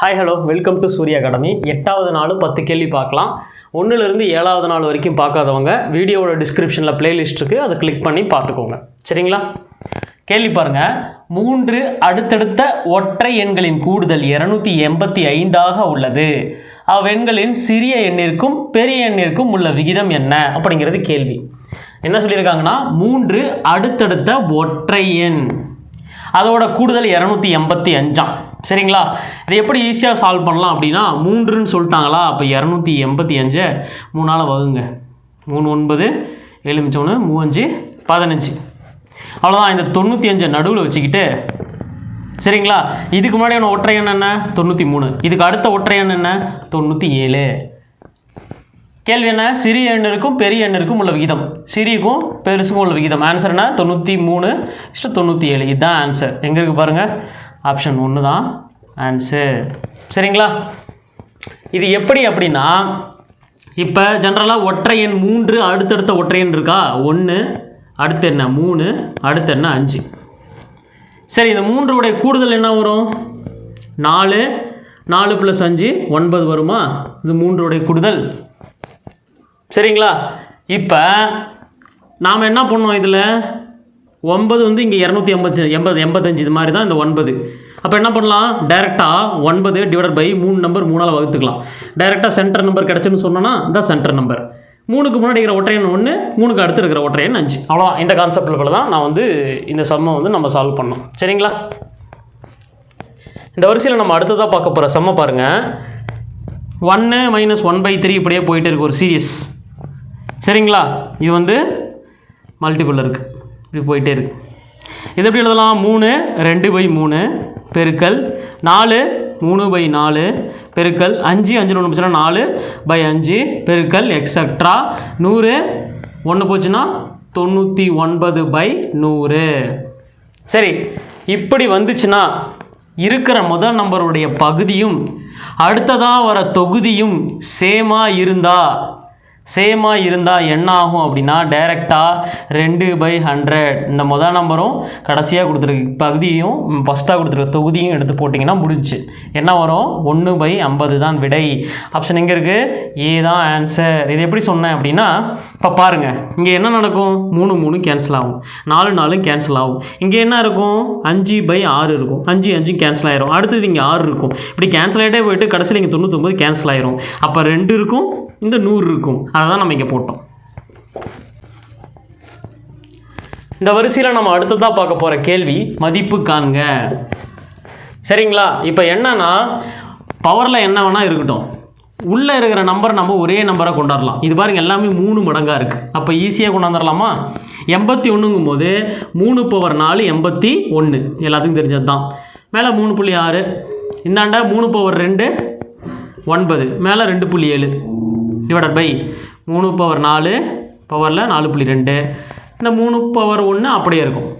Hi hello welcome to Surya academy எட்டாவது நாள் பத்து கேள்வி பார்க்கலாம். ஒன்றுலேருந்து ஏழாவது நாள் வரைக்கும் பார்க்காதவங்க வீடியோவோட டிஸ்கிரிப்ஷனில் பிளேலிஸ்ட் இருக்குது அதை கிளிக் பண்ணி பார்த்துக்கோங்க. சரிங்களா? கேள்வி பாருங்க. மூன்று அடுத்தடுத்த ஒற்றை எண்களின் கூடுதல் இரநூத்தி எண்பத்தி ஐந்தாக உள்ளது. அவ்வெண்களின் சிறிய எண்ணிற்கும் பெரிய எண்ணிற்கும் உள்ள விகிதம் என்ன? அப்படிங்கிறது கேள்வி. என்ன சொல்லியிருக்காங்கன்னா மூன்று அடுத்தடுத்த ஒற்றை எண். அதோட கூடுதல் இரநூத்தி எண்பத்தி அஞ்சாம். சரிங்களா? அதை எப்படி ஈஸியாக சால்வ் பண்ணலாம் அப்படின்னா மூன்றுன்னு சொல்லிட்டாங்களா? அப்போ இரநூத்தி எண்பத்தி அஞ்சை மூணால் வகுங்க. மூணு ஒன்பது ஏழு மிச்சம் ஒன்று மூவஞ்சு பதினஞ்சு. அவ்வளோதான் இந்த தொண்ணூற்றி அஞ்சை நடுவில் வச்சுக்கிட்டு சரிங்களா? இதுக்கு முன்னாடியான ஒற்றை எண் என்ன? தொண்ணூற்றி மூணு. இதுக்கு அடுத்த ஒற்றை எண் என்ன? தொண்ணூற்றி ஏழு. கேள்வி என்ன? சிறிய எண்ணிற்கும் பெரிய எண்ணிற்கும் உள்ள விகிதம். சிறியக்கும் பெருசுக்கும் உள்ள விகிதம். ஆன்சர் என்ன? தொண்ணூற்றி மூணு இஷ்டம் தொண்ணூற்றி ஏழு. இதுதான் ஆன்சர் எங்கே இருக்குது பாருங்கள் ஆப்ஷன் ஒன்று தான். ஆன்சர் சரிங்களா? இது எப்படி அப்படின்னா இப்போ ஜென்ரலாக ஒற்றை எண் மூன்று அடுத்தடுத்த ஒற்றை எண் இருக்கா? ஒன்று அடுத்து என்ன? மூணு அடுத்து என்ன? அஞ்சு. சரி இந்த மூன்றுடைய கூடுதல் என்ன வரும்? நாலு நாலு ப்ளஸ் அஞ்சு ஒன்பது வருமா? இது மூன்றுடைய கூடுதல். சரிங்களா? இப்போ நாம் என்ன பண்ணோம் இதில்? ஒன்பது வந்து இங்கே இரநூத்தி எண்பத்தி எண்பது எண்பத்தஞ்சு இது மாதிரி தான் இந்த ஒன்பது. அப்போ என்ன பண்ணலாம்? டைரெக்டாக ஒன்பது டிவைட் பை மூணு நம்பர் மூணால் வகுத்துக்கலாம். டைரெக்டாக சென்டர் நம்பர் கிடச்சுன்னு சொன்னோன்னா இதான் சென்டர் நம்பர் மூணுக்கு முன்னாடி இருக்கிற ஒற்றையன் ஒன்று மூணுக்கு அடுத்து இருக்கிற ஒற்றையன் அஞ்சு. அவ்வளோதான் இந்த கான்செப்டில் தான் நான் வந்து இந்த சம்மை வந்து நம்ம சால்வ் பண்ணோம். சரிங்களா? இந்த வரிசையில் நம்ம அடுத்ததாக பார்க்க போகிற செம்ம பாருங்கள் ஒன்று மைனஸ் ஒன் பை த்ரீ இப்படியே போயிட்டு இருக்கு ஒரு சீரியஸ் சரிங்களா? இது வந்து மல்டிபிள் இருக்குது இப்படி போயிட்டே இருக்கு. இது எப்படி எழுதலாம்? மூணு ரெண்டு பை மூணு பெருக்கல் நாலு மூணு பை நாலு பெருக்கல் அஞ்சு அஞ்சு ஒன்று போச்சுன்னா நாலு பை அஞ்சு பெருக்கல் எக்ஸட்ரா நூறு ஒன்று போச்சுன்னா தொண்ணூற்றி ஒன்பது பை நூறு. சரி இப்படி வந்துச்சுன்னா இருக்கிற முதல் நம்பருடைய பகுதியும் அடுத்ததாக வர தொகுதியும் சேமாக இருந்தால் சேமாக இருந்தால் என்ன ஆகும் அப்படின்னா டைரெக்டாக ரெண்டு பை ஹண்ட்ரட் இந்த முதல் நம்பரும் கடைசியாக கொடுத்துருக்க. பகுதியும் ஃபஸ்ட்டாக கொடுத்துருக்க. தொகுதியும் எடுத்து போட்டிங்கன்னா முடிஞ்சுச்சு. என்ன வரும்? ஒன்று பை ஐம்பது தான் விடை. ஆப்ஷன் எங்கே இருக்குது ஏ தான் ஆன்சர் இது எப்படி சொன்னேன் அப்படின்னா இப்போ பாருங்கள் இங்கே என்ன நடக்கும்? மூணு மூணு கேன்சல் ஆகும். நாலு நாலு கேன்சல் ஆகும். இங்கே என்ன இருக்கும்? அஞ்சு பை ஆறு இருக்கும். அஞ்சு அஞ்சு கேன்சல் ஆயிரும். அடுத்தது இங்கே ஆறு இருக்கும். இப்படி கேன்சல் ஆகிட்டே போயிட்டு கடைசியில் இங்கே தொண்ணூற்றொம்பது கேன்சல் ஆயிரும். அப்போ ரெண்டு இருக்கும். இந்த நூறு இருக்கும். அதை தான் நம்ம இங்கே போட்டோம். இந்த வரிசையில் நம்ம அடுத்ததாக பார்க்க போகிற கேள்வி மதிப்பு காண்க. சரிங்களா? இப்போ என்னன்னா பவரில் என்ன வேணால் இருக்கட்டும். உள்ளே இருக்கிற நம்பர் நம்ம ஒரே நம்பரை கொண்டாடலாம். இது பாருங்க எல்லாமே மூணு மடங்காக இருக்குது அப்போ ஈஸியாக கொண்டாந்துடலாமா எண்பத்தி ஒன்றுங்கும் போது மூணு பவர் நாலு எண்பத்தி ஒன்று எல்லாத்துக்கும் தெரிஞ்சது தான் மேலே மூணு புள்ளி ஆறு. இந்தாண்ட மூணு பவர் ரெண்டு ஒன்பது. மேலே ரெண்டு புள்ளி ஏழு. டிவைடட் பை மூணு பவர் நாலு பவரில் நாலு புள்ளி ரெண்டு. இந்த மூணு பவர் ஒன்று அப்படியே இருக்கும்.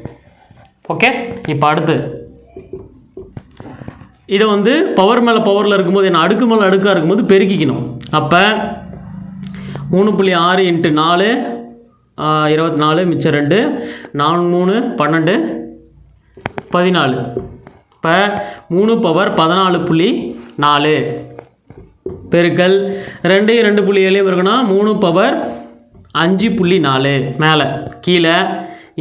ஓகே இப்போ அடுத்து. இதை வந்து பவர் மேலே பவரில் இருக்கும்போது என்ன அடுக்கு மேலே அடுக்காக இருக்கும்போது பெருக்கிக்கணும். அப்போ மூணு புள்ளி ஆறு இன்ட்டு நாலு இருபத்தி நாலு மிச்சம் ரெண்டு. நாலு மூணு பன்னெண்டு பதினாலு. இப்போ மூணு பவர் பதினாலு புள்ளி நாலு. பெருக்கல் ரெண்டு ரெண்டு புள்ளி ஏழையும் இருக்குன்னா மூணு பவர் அஞ்சு புள்ளி நாலு. மேலே கீழே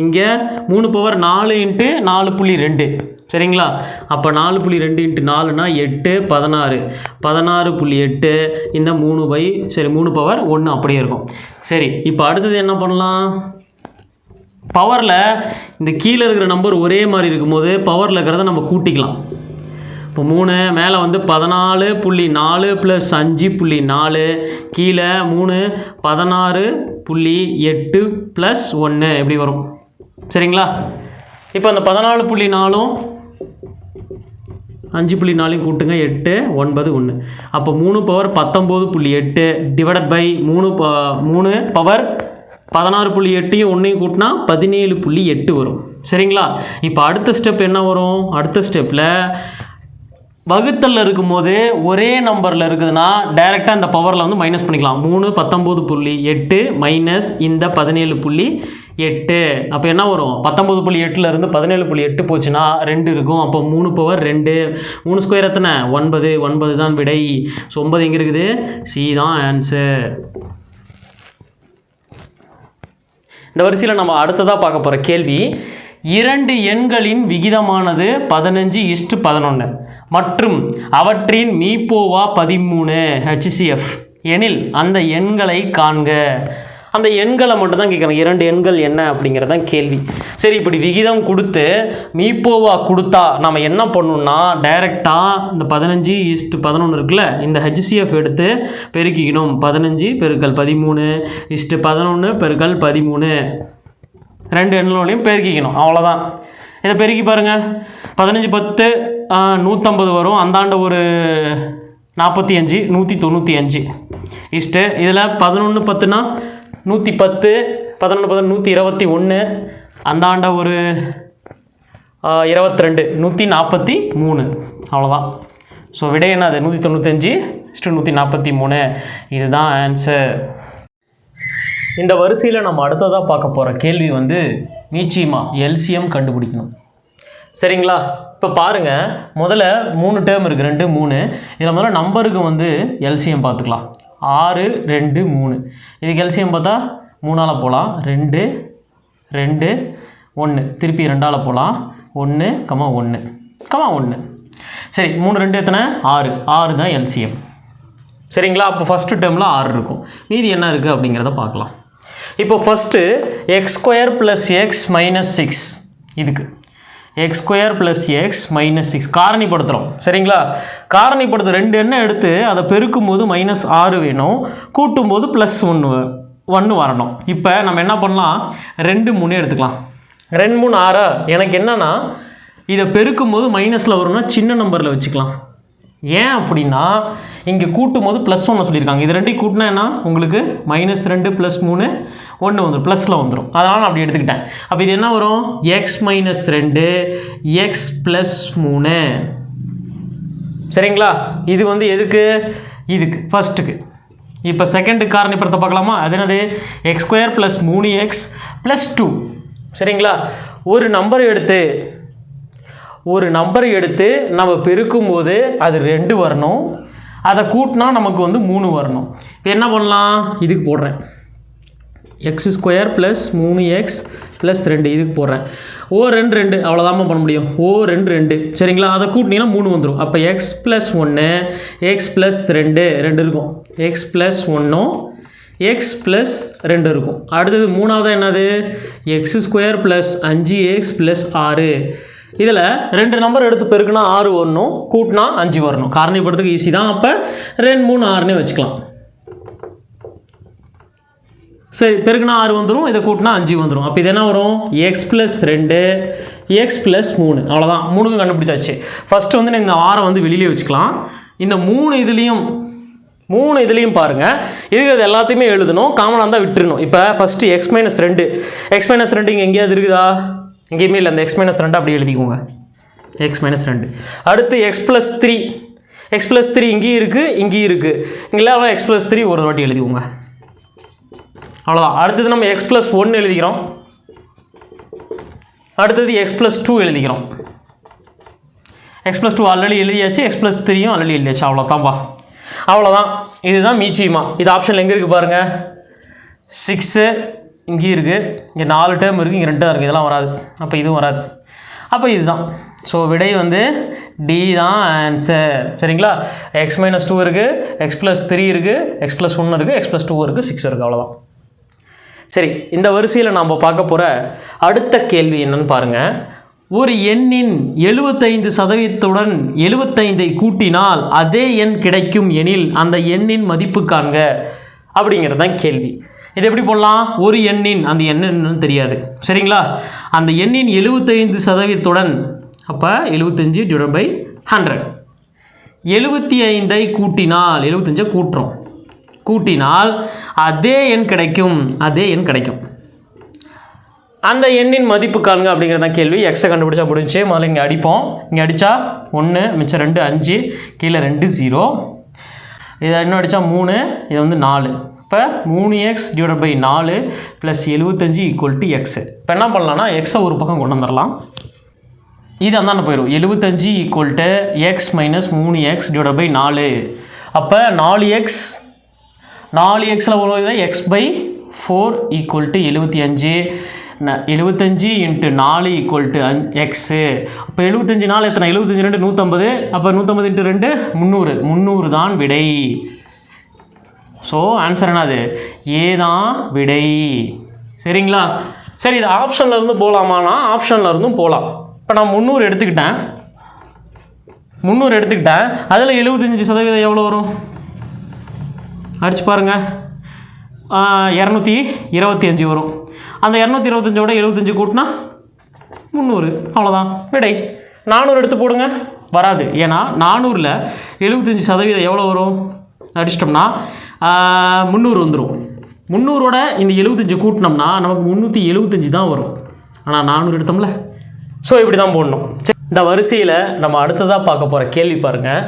இங்கே மூணு பவர் நாலு இன்ட்டு நாலு புள்ளி ரெண்டு. சரிங்களா? அப்போ நாலு புள்ளி ரெண்டு இன்ட்டு நாலுனா எட்டு பதினாறு. பதினாறு புள்ளி எட்டு இந்த மூணு பை சரி மூணு பவர் ஒன்று அப்படியே இருக்கும். சரி இப்போ அடுத்தது என்ன பண்ணலாம்? பவரில் இந்த கீழே இருக்கிற நம்பர் ஒரே மாதிரி இருக்கும்போது பவரில் இருக்கிறத நம்ம கூட்டிக்கலாம். இப்போ மூணு மேலே வந்து பதினாலு புள்ளி நாலு ப்ளஸ் அஞ்சு புள்ளி நாலு கீழே மூணு பதினாறு புள்ளி எட்டு ப்ளஸ் ஒன்று எப்படி வரும்? சரிங்களா? இப்போ அந்த பதினாலு புள்ளி நாலும் அஞ்சு புள்ளி நாலையும் கூட்டுங்க எட்டு ஒன்பது ஒன்று அப்போ மூணு பவர் பத்தொம்போது புள்ளி எட்டு டிவைடட் பை மூணு ப மூணு பவர் பதினாறு புள்ளி எட்டையும் ஒன்றையும் கூட்டினா பதினேழு புள்ளி எட்டு வரும். சரிங்களா? இப்போ அடுத்த ஸ்டெப் என்ன வரும்? அடுத்த ஸ்டெப்பில் வகுத்தலில் இருக்கும்போது ஒரே நம்பரில் இருக்குதுன்னா டைரெக்டாக இந்த பவரில் வந்து மைனஸ் பண்ணிக்கலாம். மூணு பத்தொம்போது புள்ளி எட்டு மைனஸ் இந்த பதினேழு புள்ளி எட்டு. அப்போ என்ன வரும்? பத்தொம்பது புள்ளி எட்டுலேருந்து பதினேழு புள்ளி எட்டு போச்சுன்னா ரெண்டு இருக்கும். அப்போ மூணு பவர் ரெண்டு. மூணு ஸ்கொயர் எத்தனை? ஒன்பது. ஒன்பது தான் விடை. ஸோ ஒன்பது எங்கே இருக்குது? சி தான் ஆன்சர் இந்த வரிசையில் நம்ம அடுத்ததாக பார்க்க போகிற கேள்வி இரண்டு எண்களின் விகிதமானது பதினஞ்சு இஷ்டு பதினொன்று மற்றும் அவற்றின் மீப்போவா பதிமூணு ஹெச்சிசிஎஃப் எனில் அந்த எண்களை காண்க. அந்த எண்களை மட்டும் தான் கேட்குறேன் இரண்டு எண்கள் என்ன அப்படிங்கிறது தான் கேள்வி. சரி இப்படி விகிதம் கொடுத்து மீப்போவா கொடுத்தா நம்ம என்ன பண்ணணும்னா டைரெக்டாக இந்த பதினஞ்சு ஈஸ்ட்டு பதினொன்று இருக்குல்ல இந்த ஹெச்சிஎஃப் எடுத்து பெருக்கிக்கணும். பதினஞ்சு பெருக்கல் பதிமூணு இஸ்ட்டு பதினொன்று பெருக்கல் பதிமூணு. ரெண்டு எண்களோடையும் பெருக்கிக்கணும். அவ்வளோதான் இதை பெருக்கி பாருங்கள் பதினஞ்சு பத்து நூற்றம்பது வரும். அந்தாண்ட ஒரு நாற்பத்தி அஞ்சு நூற்றி தொண்ணூற்றி அஞ்சு. இஸ்ட்டு இதில் பதினொன்று பத்துனா நூற்றி பத்து பதினொன்று பத்து நூற்றி இருபத்தி ஒன்று அந்தாண்ட ஒரு இருபத்தி ரெண்டு நூற்றி நாற்பத்தி மூணு. அவ்வளோதான் ஸோ விடை என்னது நூற்றி தொண்ணூத்தஞ்சு இஸ்ட்டு நூற்றி நாற்பத்தி மூணு. இதுதான் ஆன்சர் இந்த வரிசையில் நம்ம அடுத்ததாக பார்க்க போகிற கேள்வி வந்து நிச்சயமாக எல்சிஎம் கண்டுபிடிக்கணும். சரிங்களா? இப்போ பாருங்கள் முதல்ல மூணு டேர்ம் இருக்குது ரெண்டு மூணு. இதில் முதல்ல நம்பருக்கு வந்து எல்சிஎம் பார்த்துக்கலாம் ஆறு ரெண்டு மூணு. இதுக்கு எல்சிஎம் பார்த்தா மூணால் போகலாம் ரெண்டு ரெண்டு ஒன்று திருப்பி ரெண்டால் போகலாம் ஒன்று கமா ஒன்று கமா ஒன்று சரி மூணு ரெண்டு எத்தனை? ஆறு. ஆறு தான் எல்சிஎம் சரிங்களா? அப்போ ஃபஸ்ட்டு டேர்மில் ஆறு இருக்கும். மீதி என்ன இருக்குது அப்படிங்கிறத பார்க்கலாம் இப்போ first x square plus x minus six இதுக்கு. X square plus x minus six காரணிப்படுத்துகிறோம் சரிங்களா? காரணிப்படுத்த ரெண்டு எண்ணெய் எடுத்து அதை பெருக்கும் போது மைனஸ் ஆறு வேணும். கூட்டும் போது ப்ளஸ் ஒன்று ஒன்று வரணும். இப்போ நம்ம என்ன பண்ணலாம்? ரெண்டு மூணு எடுத்துக்கலாம். ரெண்டு மூணு ஆறா? எனக்கு என்னென்னா இதை பெருக்கும் போது மைனஸில் வரும்னா சின்ன நம்பரில் வச்சுக்கலாம். ஏன் அப்படின்னா இங்கே கூட்டும் போது ப்ளஸ் ஒன்று சொல்லியிருக்காங்க. இது ரெண்டையும் கூட்டினா என்ன? உங்களுக்கு மைனஸ் ரெண்டு ப்ளஸ் மூணு ஒன்று வந்துடும் ப்ளஸில் வந்துடும் அதனால் நான் அப்படி எடுத்துக்கிட்டேன். அப்போ இது என்ன வரும்? எக்ஸ் மைனஸ் ரெண்டு எக்ஸ் ப்ளஸ் மூணு. சரிங்களா? இது வந்து எதுக்கு? இதுக்கு ஃபஸ்ட்டுக்கு இப்போ செகண்டுக்கு காரணிப்படுத்த பார்க்கலாமா? அது என்னது? எக்ஸ் ஸ்கொயர் ப்ளஸ் மூணு எக்ஸ் ப்ளஸ் டூ சரிங்களா? ஒரு நம்பர் எடுத்து ஒரு நம்பர் எடுத்து நம்ம பெருக்கும்போது அது ரெண்டு வரணும். அதை கூட்டினா நமக்கு வந்து மூணு வரணும். இப்போ என்ன பண்ணலாம்? இதுக்கு போடுறேன். எக்ஸ் ஸ்கொயர் ப்ளஸ் மூணு எக்ஸ் ப்ளஸ் ரெண்டு. இதுக்கு போடுறேன். ஓ ரெண்டு ரெண்டு. அவ்வளோதாம்மா பண்ண முடியும். ஓ ரெண்டு ரெண்டு. சரிங்களா? அதை கூட்டினீங்கன்னா மூணு வந்துடும் அப்போ எக்ஸ் ப்ளஸ் ஒன்று எக்ஸ் ப்ளஸ் ரெண்டு ரெண்டு இருக்கும். எக்ஸ் ப்ளஸ் ஒன்றும் எக்ஸ் ப்ளஸ் ரெண்டு இருக்கும். அடுத்தது மூணாவது என்னது? எக்ஸ் ஸ்கொயர் ப்ளஸ் அஞ்சு எக்ஸ் ப்ளஸ் ஆறு. இதில் ரெண்டு நம்பர் எடுத்து பெருக்குனா ஆறு வரணும். கூட்டினா அஞ்சு வரணும். காரணிப்படுறதுக்கு ஈஸி தான். அப்போ ரெண்டு மூணு ஆறுனே வச்சுக்கலாம். சரி பெருக்குனா ஆறு வந்துடும் இதை கூட்டினா அஞ்சு வந்துடும் அப்போ இது என்ன வரும்? எக்ஸ் ப்ளஸ் ரெண்டு எக்ஸ் ப்ளஸ் மூணு. அவ்வளோதான் மூணுக்கும் கண்டுபிடிச்சாச்சு. ஃபஸ்ட்டு வந்து இந்த ஆறை வந்து வெளியிலே வச்சுக்கலாம். இந்த மூணு இதுலேயும் மூணு இதுலேயும் பாருங்கள் இருக்கிறது எல்லாத்தையுமே எழுதணும். காமனாக இருந்தால் விட்டுருணும் இப்போ ஃபஸ்ட்டு எக்ஸ் மைனஸ் ரெண்டு. எக்ஸ் மைனஸ் ரெண்டு இங்கே எங்கேயாவது இருக்குதா? எங்கேயுமே இல்லை. அந்த எக்ஸ் மைனஸ் ரெண்டு அப்படி எழுதிக்கோங்க. எக்ஸ் மைனஸ் ரெண்டு. அடுத்து x plus three x plus three இங்கேயும் இருக்குது இங்கேயும் இருக்குது இங்கே எக்ஸ் ப்ளஸ் த்ரீ ஒரு வாட்டி எழுதிக்கோங்க. அவ்வளோதான் அடுத்தது நம்ம எக்ஸ் ப்ளஸ் ஒன்று எழுதிக்கிறோம். அடுத்தது எக்ஸ் ப்ளஸ் டூ எழுதிக்கிறோம். எக்ஸ் ப்ளஸ் டூ ஆல்ரெடி எழுதியாச்சு எக்ஸ் ப்ளஸ் த்ரீயும் ஆல்ரெடி எழுதியாச்சு. அவ்வளோதான்ப்பா அவ்வளோதான் இதுதான் மீச்சியமா இது ஆப்ஷனில் எங்கே இருக்குது பாருங்கள் சிக்ஸு இங்கேயும் இருக்குது இங்கே நாலு டேர்ம் இருக்குது இங்கே ரெண்டு தான் இருக்குது இதெல்லாம் வராது. அப்போ இதுவும் வராது. அப்போ இதுதான். ஸோ விடை வந்து டி தான் ஆன்சர் சரிங்களா? எக்ஸ் மைனஸ் டூ இருக்குது எக்ஸ் ப்ளஸ் த்ரீ இருக்குது எக்ஸ் ப்ளஸ் ஒன்று இருக்குது எக்ஸ் ப்ளஸ் டூ இருக்குது சிக்ஸ் இருக்குது அவ்வளோதான் சரி இந்த வரிசையில் நாம் பார்க்க போகிற அடுத்த கேள்வி என்னன்னு பாருங்கள் ஒரு எண்ணின் எழுபத்தைந்து சதவீதத்துடன் எழுபத்தைந்தை கூட்டினால் அதே எண் கிடைக்கும் எனில் அந்த எண்ணின் மதிப்பு காண்க அப்படிங்கிறது தான் கேள்வி. இது எப்படி போடலாம்? ஒரு எண்ணின் அந்த எண் என்னன்னு தெரியாது. சரிங்களா? அந்த எண்ணின் எழுபத்தைந்து சதவீதத்துடன் அப்போ எழுபத்தஞ்சு டிவைட் பை ஹண்ட்ரட் எழுபத்தி ஐந்தை கூட்டினால் எழுபத்தஞ்சை கூட்டுறோம். கூட்டினால் அதே எண் கிடைக்கும் அதே எண் கிடைக்கும். அந்த எண்ணின் மதிப்பு காணுங்க அப்படிங்கிறது தான் கேள்வி. எக்ஸை கண்டுபிடிச்சா முடிஞ்சு. முதல்ல இங்கே அடிப்போம். இங்கே அடித்தா ஒன்று மிச்சம் ரெண்டு அஞ்சு கீழே ரெண்டு ஜீரோ இதை இன்னும் அடித்தா மூணு இது வந்து நாலு. இப்போ மூணு எக்ஸ் டிவைட் பை நாலு ப்ளஸ் எழுபத்தஞ்சு ஈக்குவல் டு எக்ஸு இப்போ என்ன பண்ணலாம்னா எக்ஸை ஒரு பக்கம் கொண்டு வந்துடலாம் இது அந்தாண்ட போயிடும் எழுபத்தஞ்சு ஈக்குவல் டு எக்ஸ் மைனஸ் மூணு எக்ஸ் டிவைட் பை நாலு. அப்போ நாலு எக்ஸ் நாலு எக்ஸில் உள்ளது x by four equal to எழுபத்தி அஞ்சு. எழுபத்தஞ்சு இன்ட்டு நாலு ஈக்குவல் டு அஞ் எக்ஸு அப்போ எழுபத்தஞ்சு நாள் எத்தனை? எழுபத்தஞ்சு ரெண்டு நூற்றம்பது அப்போ நூற்றம்பது இன்ட்டு ரெண்டு முந்நூறு. முந்நூறு தான் விடை. ஸோ ஆன்சர் என்னது? ஏ தான் விடை. சரிங்களா? சரி இது ஆப்ஷனில் இருந்து போகலாமானா ஆப்ஷனில் இருந்தும் போகலாம் இப்போ நான் முந்நூறு எடுத்துக்கிட்டேன். முந்நூறு எடுத்துக்கிட்டேன். அதில் எழுபத்தஞ்சி சதவீதம் எவ்வளோ வரும்? அடிச்சு பாருங்கள் இரநூத்தி இருபத்தி அஞ்சு வரும். அந்த இரநூத்தி இருபத்தஞ்சோட எழுபத்தஞ்சு கூட்டினா முந்நூறு. அவ்வளோதான் விடை. நானூறு எடுத்து போடுங்க. வராது. ஏன்னா நானூறில் எழுபத்தஞ்சி சதவீதம் எவ்வளோ வரும்? அடிச்சிட்டோம்னா முந்நூறு வந்துடும் முந்நூறோட இந்த எழுபத்தஞ்சு கூட்டினோம்னா நமக்கு முந்நூற்றி எழுபத்தஞ்சு தான் வரும். ஆனால் நானூறு எடுத்தோம்ல. ஸோ இப்படி தான் போடணும். சரி, இந்த வரிசையில் நம்ம அடுத்ததாக பார்க்க போகிற கேள்வி பாருங்கள்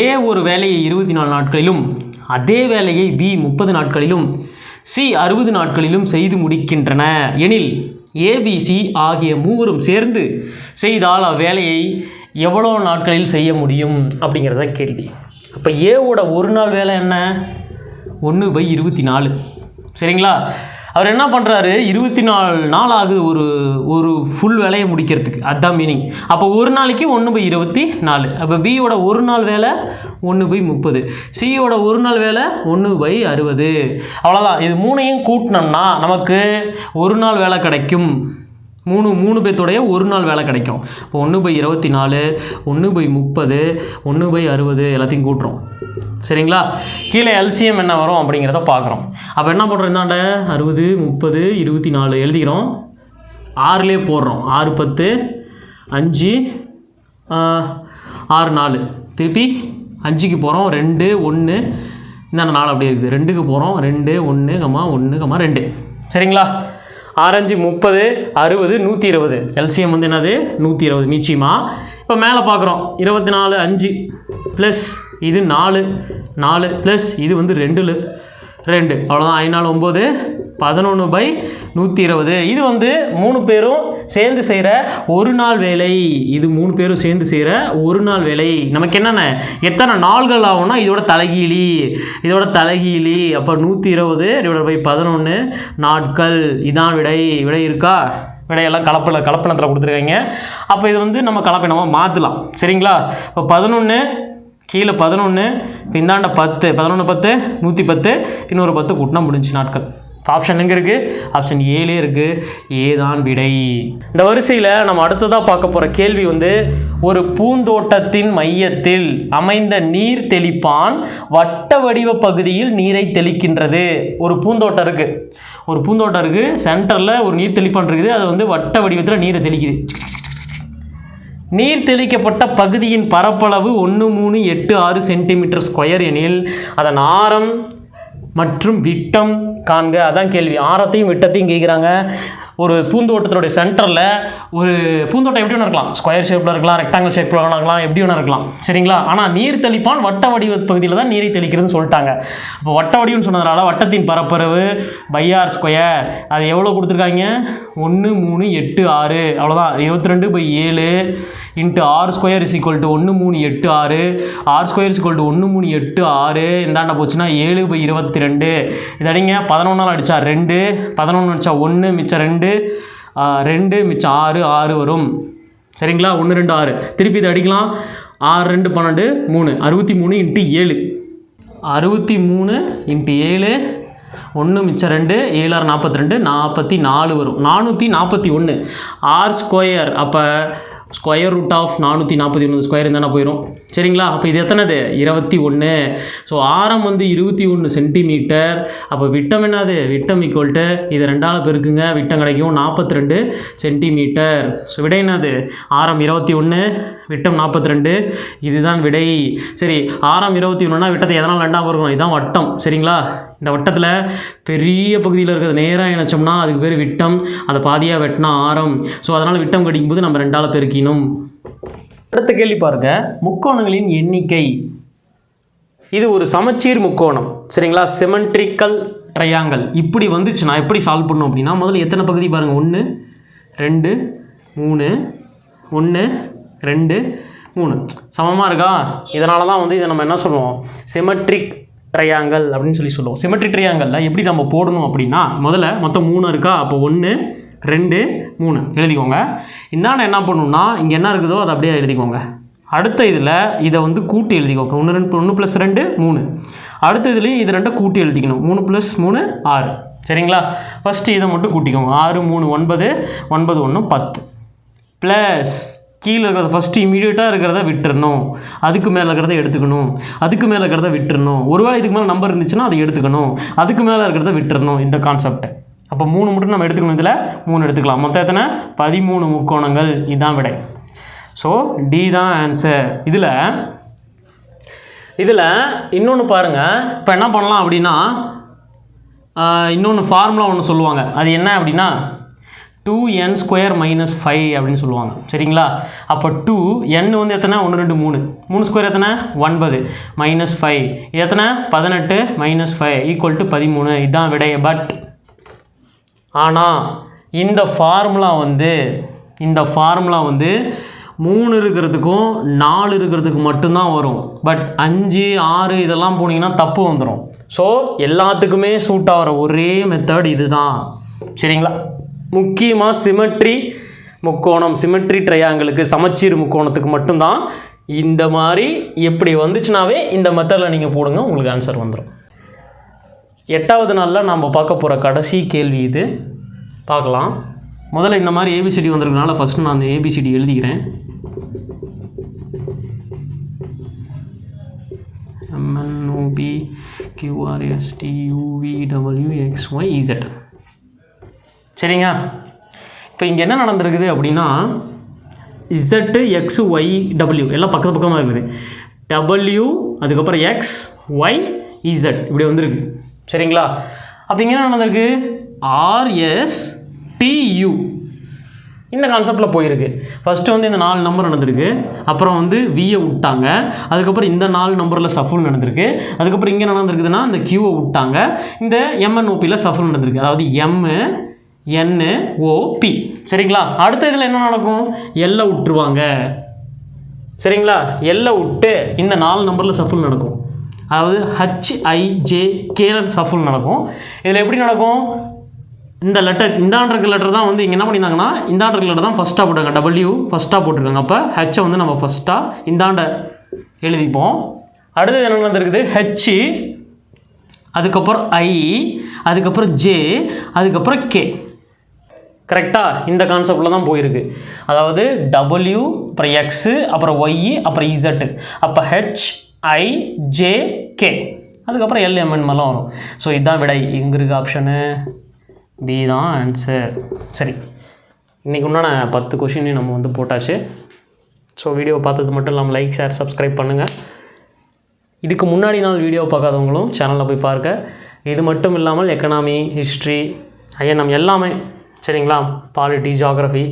ஏன் ஒரு வேலையை இருபத்தி நாலு நாட்களிலும் அதே வேலையை பி முப்பது நாட்களிலும் சி அறுபது நாட்களிலும் செய்து முடிக்கின்றன. எனில் ஏபிசி ஆகிய மூவரும் சேர்ந்து செய்தால் அவ்வேலையை எவ்வளோ நாட்களில் செய்ய முடியும் அப்படிங்கிறத கேள்வி. அப்போ ஏவோட ஒரு நாள் வேலை என்ன? ஒன்று பை இருபத்தி நாலு. சரிங்களா? அவர் என்ன பண்ணுறாரு இருபத்தி நாலு நாள் ஆகுது ஒரு ஒரு ஃபுல் வேலையை முடிக்கிறதுக்கு. அதுதான் மீனிங் அப்போ ஒரு நாளைக்கு ஒன்று பை இருபத்தி நாலு. அப்போ பியோட ஒரு நாள் வேலை ஒன்று பை முப்பது. சியோட ஒரு நாள் வேலை ஒன்று பை அறுபது. அவ்வளோதான் இது மூணையும் கூட்டினோம்னா நமக்கு ஒரு நாள் வேலை கிடைக்கும். மூணு மூணு பேர்த்தோடைய ஒரு நாள் வேலை கிடைக்கும். இப்போ ஒன்று பை இருபத்தி நாலு ஒன்று பை முப்பது ஒன்று பை அறுபது எல்லாத்தையும் கூட்டுறோம். சரிங்களா? கீழே எல்சிஎம் என்ன வரும் அப்படிங்கிறத பார்க்குறோம். அப்போ என்ன பண்ணுறோம் இந்தாண்ட? அறுபது முப்பது இருபத்தி நாலு எழுதிக்கிறோம். ஆறுலேயே போடுறோம். ஆறு பத்து அஞ்சு ஆறு நாலு. திருப்பி அஞ்சுக்கு போகிறோம் ரெண்டு ஒன்று இந்தாண்ட நாலு அப்படியே இருக்குது. ரெண்டுக்கு போகிறோம் ரெண்டு ஒன்று கம்மா ஒன்று கம்மா ரெண்டு. சரிங்களா? ஆரஞ்சு முப்பது அறுபது நூற்றி இருபது. எல்சிஎம் வந்து என்னது? நூற்றி இருபது. நிச்சயமாக இப்போ மேலே பார்க்குறோம் இருபத்தி நாலு அஞ்சு ப்ளஸ் இது நாலு நாலு ப்ளஸ் இது வந்து ரெண்டு ரெண்டு. அவ்வளோதான் ஐநாலு ஒம்பது பதினொன்று பை நூற்றி இருபது இது வந்து மூணு பேரும் சேர்ந்து செய்கிற ஒரு நாள் வேலை. இது மூணு பேரும் சேர்ந்து செய்கிற ஒரு நாள் வேலை. நமக்கு என்னென்ன? எத்தனை நாள்கள் ஆகும்னா இதோட தலைகீழி. இதோட தலைகீழி. அப்போ நூற்றி இருபது டிவைட் பை பதினொன்று நாட்கள். இதான் விடை. விடை இருக்கா? விடையெல்லாம் கலப்பில் கலப்பினத்தில் கொடுத்துருக்காங்க. அப்போ இது வந்து நம்ம கலப்பினமாக மாற்றலாம் சரிங்களா? இப்போ பதினொன்று கீழே பதினொன்று இந்தாண்ட பத்து. பதினொன்று பத்து நூற்றி பத்து இன்னொரு பத்து கூட்டினா முடிஞ்சு நாட்கள். ஆப்ஷன் எங்கே இருக்குது ஆப்ஷன் ஏழே இருக்குது ஏ தான் விடை. இந்த வரிசையில் நம்ம அடுத்ததாக பார்க்க போகிற கேள்வி வந்து ஒரு பூந்தோட்டத்தின் மையத்தில் அமைந்த நீர் தெளிப்பான் வட்ட வடிவ பகுதியில் நீரை தெளிக்கின்றது. ஒரு பூந்தோட்டம் இருக்குது ஒரு பூந்தோட்டம் இருக்குது சென்டரில் ஒரு நீர் தெளிப்பான் இருக்குது அது வந்து வட்ட வடிவத்தில் நீரை தெளிக்குது. நீர் தெளிக்கப்பட்ட பகுதியின் பரப்பளவு ஒன்று மூணு எட்டு ஆறு சென்டிமீட்டர் ஸ்கொயர் எனில் அதன் ஆரம் மற்றும் விட்டம் காண்க. அதான் கேள்வி. ஆரத்தையும் விட்டத்தையும் கேட்குறாங்க. ஒரு பூந்தோட்டத்தினுடைய சென்டரில் ஒரு பூந்தோட்டம் எப்படி ஒன்று இருக்கலாம். ஸ்கொயர் ஷேப்பில் இருக்கலாம் ரெக்டாங்கிள் ஷேப்பில் இருக்கலாம் எப்படி ஒன்று இருக்கலாம். சரிங்களா? ஆனால் நீர் தெளிப்பான் வட்ட வடிவ பகுதியில் தான் நீரை தெளிக்கிறதுன்னு சொல்லிட்டாங்க. அப்போ வட்ட வடிவம்னு சொன்னதுனால வட்டத்தின் பரப்பரவு பையார் ஸ்கொயர் அது எவ்வளோ கொடுத்துருக்காங்க? ஒன்று மூணு எட்டு ஆறு. அவ்வளோதான் இருபத்தி ரெண்டு பை ஏழு. Into r square is equal to ஒன்று மூணு எட்டு ஆறு r square is equal to ஒன்று மூணு எட்டு ஆறு இந்தாண்ட போச்சுன்னா ஏழு பை இருபத்தி ரெண்டு இது அடிங்க பதினொன்றால் அடித்தா ரெண்டு பதினொன்று அடித்தா ஒன்று மிச்சம் ரெண்டு ரெண்டு மிச்சம் ஆறு ஆறு வரும். சரிங்களா? ஒன்று ரெண்டு ஆறு. திருப்பி இதை அடிக்கலாம். ஆறு ரெண்டு பன்னெண்டு மூணு. அறுபத்தி மூணு இன்ட்டு ஏழு. அறுபத்தி மூணு இன்ட்டு ஏழு ஒன்று மிச்சம் ரெண்டு ஏழு ஆறு நாற்பத்தி ரெண்டு நாற்பத்தி நாலு வரும். நானூற்றி நாற்பத்தி ஒன்று ஆர் ஸ்கொயர் அப்போ ஸ்கொயர் ரூட் ஆஃப் நானூற்றி நாற்பத்தி ஒன்பது ஸ்கொயர் இருந்தால் போயிடும் சரிங்களா? அப்போ இது எத்தனைது? இருபத்தி ஒன்று ஸோ ஆரம் வந்து இருபத்தி ஒன்று சென்டிமீட்டர். அப்போ விட்டம் என்னது? விட்டம் ஈக்குவல் டு இது ரெண்டால் பெருக்குங்க. விட்டம் கிடைக்கும் நாற்பத்தி ரெண்டு சென்டிமீட்டர். ஸோ விடை என்னது? ஆரம் இருபத்தி ஒன்று விட்டம் நாற்பத்தி ரெண்டு இதுதான் விடை. சரி ஆரம் இருபத்தி ஒன்றுனா விட்டத்தை எதனால் ரெண்டாம் இருக்கணும் இதுதான் வட்டம். சரிங்களா? இந்த வட்டத்தில் பெரிய பகுதியில் இருக்கிறது நேராக இணைச்சோம்னா அதுக்கு பேர் விட்டம். அதை பாதியாக வெட்டினா ஆரம். ஸோ அதனால் விட்டம் கடிக்கும்போது நம்ம ரெண்டால் பெருக்கினோம் அடுத்த கேள்வி பாருங்க. முக்கோணங்களின் எண்ணிக்கை. இது ஒரு சமச்சீர் முக்கோணம். சரிங்களா? சிமெட்ரிக்கல் ட்ரையாங்கல் இப்படி வந்துச்சுன்னா எப்படி சால்வ் பண்ணும் அப்படின்னா முதல்ல எத்தனை பகுதி பாருங்கள் ஒன்று ரெண்டு மூணு ஒன்று ரெண்டு மூணு. சமமாக இருக்கா? இதனால தான் வந்து இதை நம்ம என்ன சொல்லுவோம்? சிமெட்ரிக் ட்ரையாங்கல் அப்படின்னு சொல்லி சொல்லுவோம். சிமெட்ரிக் ட்ரையாங்கலில் எப்படி நம்ம போடணும் அப்படின்னா முதல்ல மொத்தம் மூணு இருக்கா? அப்போ ஒன்று ரெண்டு மூணு. எழுதிக்கோங்க. இன்னாண்ட என்ன பண்ணணும்னா இங்கே என்ன இருக்குதோ அதை அப்படியே எழுதிக்கோங்க. அடுத்த இதில் இதை வந்து கூட்டி எழுதிக்கோங்க. ஒன்று ரெண்டு ஒன்று ப்ளஸ் ரெண்டு மூணு. அடுத்த இதுலேயும் இது ரெண்டை கூட்டி எழுதிக்கணும். மூணு ப்ளஸ் மூணு ஆறு. சரிங்களா? ஃபஸ்ட்டு இதை மட்டும் கூட்டிக்கோங்க. ஆறு மூணு ஒன்பது. ஒன்பது ஒன்று பத்து. ப்ளஸ் கீழே இருக்கிறத ஃபஸ்ட்டு இமீடியட்டாக இருக்கிறத விட்டுறணும். அதுக்கு மேலே இருக்கிறத எடுத்துக்கணும். அதுக்கு மேலே இருக்கிறத விட்டுறணும். ஒருவேளை இதுக்கு மேலே நம்பர் இருந்துச்சுன்னா அதை எடுத்துக்கணும். அதுக்கு மேலே இருக்கிறத விட்டுறணும். இந்த கான்செப்ட் அப்போ மூணு மட்டும் நம்ம எடுத்துக்கணும் இதில். மூணு எடுத்துக்கலாம். மொத்தம் எத்தனை? பதிமூணு முக்கோணங்கள். இதுதான் விடை. ஸோ டி தான் ஆன்சர் இதில் இதில் இன்னொன்று பாருங்கள் இப்போ என்ன பண்ணலாம் அப்படின்னா இன்னொன்று ஃபார்முலா ஒன்று சொல்லுவாங்க. அது என்ன அப்படின்னா two n square minus five அப்படின்னு சொல்லுவாங்க. சரிங்களா? அப்போ டூ என் வந்து எத்தனை? ஒன்று ரெண்டு மூணு. மூணு ஸ்கொயர் எத்தனை? ஒன்பது. மைனஸ் ஃபைவ் எத்தனை? பதினெட்டு மைனஸ் ஃபைவ் ஈக்குவல் டு பதிமூணு. இதுதான் விடை. பட் ஆனால் இந்த ஃபார்முலா வந்து இந்த ஃபார்முலா வந்து மூணு இருக்கிறதுக்கும் நாலு இருக்கிறதுக்கு மட்டும்தான் வரும். பட் அஞ்சு ஆறு இதெல்லாம் போனீங்கன்னா தப்பு வந்துடும் ஸோ எல்லாத்துக்குமே சூட் ஆகிற ஒரே மெத்தட் இதுதான். சரிங்களா? முக்கியமாக சிமெட்ரி முக்கோணம் சிமெட்ரி ட்ரையாங்கிளுக்கு சமச்சீர் முக்கோணத்துக்கு மட்டும்தான் இந்த மாதிரி எப்படி வந்துச்சுனாவே இந்த மெத்தடில் நீங்கள் போடுங்க உங்களுக்கு ஆன்சர் வந்துடும் எட்டாவது நாளில் நாம் பார்க்க போகிற கடைசி கேள்வி இது. பார்க்கலாம். முதல்ல இந்த மாதிரி ஏபிசிடி வந்திருக்கனால ஃபஸ்ட்டு நான் அந்த ஏபிசிடி எழுதிக்கிறேன். M N O P Q R S T U V W X Y Z சரிங்க. இப்போ இங்கே என்ன நடந்திருக்குது அப்படின்னா இசட்டு எக்ஸ் ஒய் டபிள்யூ எல்லாம் பக்கத்து பக்கமாக இருக்குது. டபிள்யூ அதுக்கப்புறம் எக்ஸ் ஒய் இசட் இப்படி வந்திருக்கு. சரிங்களா? அப்போ இங்கே என்ன நடந்திருக்கு? ஆர்எஸ் டியூ இந்த கான்செப்டில் போயிருக்கு. ஃபஸ்ட்டு வந்து இந்த நாலு நம்பர் நடந்திருக்கு. அப்புறம் வந்து வியை விட்டாங்க. அதுக்கப்புறம் இந்த நாலு நம்பரில் சஃபுல் நடந்திருக்கு. அதுக்கப்புறம் இங்கே நடந்திருக்குதுன்னா இந்த கியூவை விட்டாங்க. இந்த எம்என்ஓபியில் சஃபுல் நடந்திருக்கு. அதாவது எம்மு என்னு ஓபி சரிங்களா? அடுத்த இதில் என்ன நடக்கும்? எல்லை விட்டுருவாங்க. சரிங்களா? எல்லை விட்டு இந்த நாலு நம்பரில் சஃபுல் நடக்கும். அதாவது ஹச்ஐஜே கேரல் சஃபுல் நடக்கும். இதில் எப்படி நடக்கும்? இந்த லெட்டர் இந்தாண்ட இருக்க லெட்டர் தான் வந்து இங்கே என்ன பண்ணியிருந்தாங்கன்னா இந்தாண்ட இருக்க லெட்டர் தான் ஃபஸ்ட்டாக போட்டிருக்காங்க. டபிள்யூ ஃபஸ்ட்டாக போட்டிருக்காங்க. அப்போ ஹெச்சை வந்து நம்ம ஃபஸ்ட்டாக இந்தாண்ட எழுதிப்போம். அடுத்தது என்ன நடந்திருக்குது? ஹெச்சு அதுக்கப்புறம் ஐ அதுக்கப்புறம் ஜே அதுக்கப்புறம் கே கரெக்டாக இந்த கான்செப்டில் தான் போயிருக்கு. அதாவது டபுள்யூ அப்புறம் எக்ஸு அப்புறம் ஒய் அப்புறம் இசட்டு அப்போ ஹெச் ஐ ஜே கே அதுக்கப்புறம் எல்எம்என் மேலாம் வரும். ஸோ இதுதான் விடை. இங்கே இருக்க ஆப்ஷனு பி தான் ஆன்சர் சரி. இன்றைக்கி உண்டான பத்து கொஷினையும் நம்ம வந்து போட்டாச்சு. ஸோ வீடியோ பார்த்தது மட்டும் இல்லாமல் லைக் ஷேர் சப்ஸ்கிரைப் பண்ணுங்கள் இதுக்கு முன்னாடி நாள் வீடியோ பார்க்காதவங்களும் சேனலில் போய் பாருங்க. இது மட்டும் இல்லாமல் எக்கனாமி ஹிஸ்ட்ரி ஐஎன்எம் எல்லாமே. சரிங்களா? பாலிட்டி ஜாகிரஃபி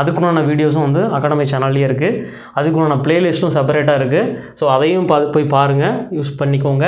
அதுக்குண்டான வீடியோஸும் வந்து அகாடமி சேனல்லேயே இருக்குது அதுக்குண்டான ப்ளேலிஸ்ட்டும் செப்பரேட்டாக இருக்குது ஸோ அதையும் பா போய் பாருங்கள் யூஸ் பண்ணிக்கோங்க.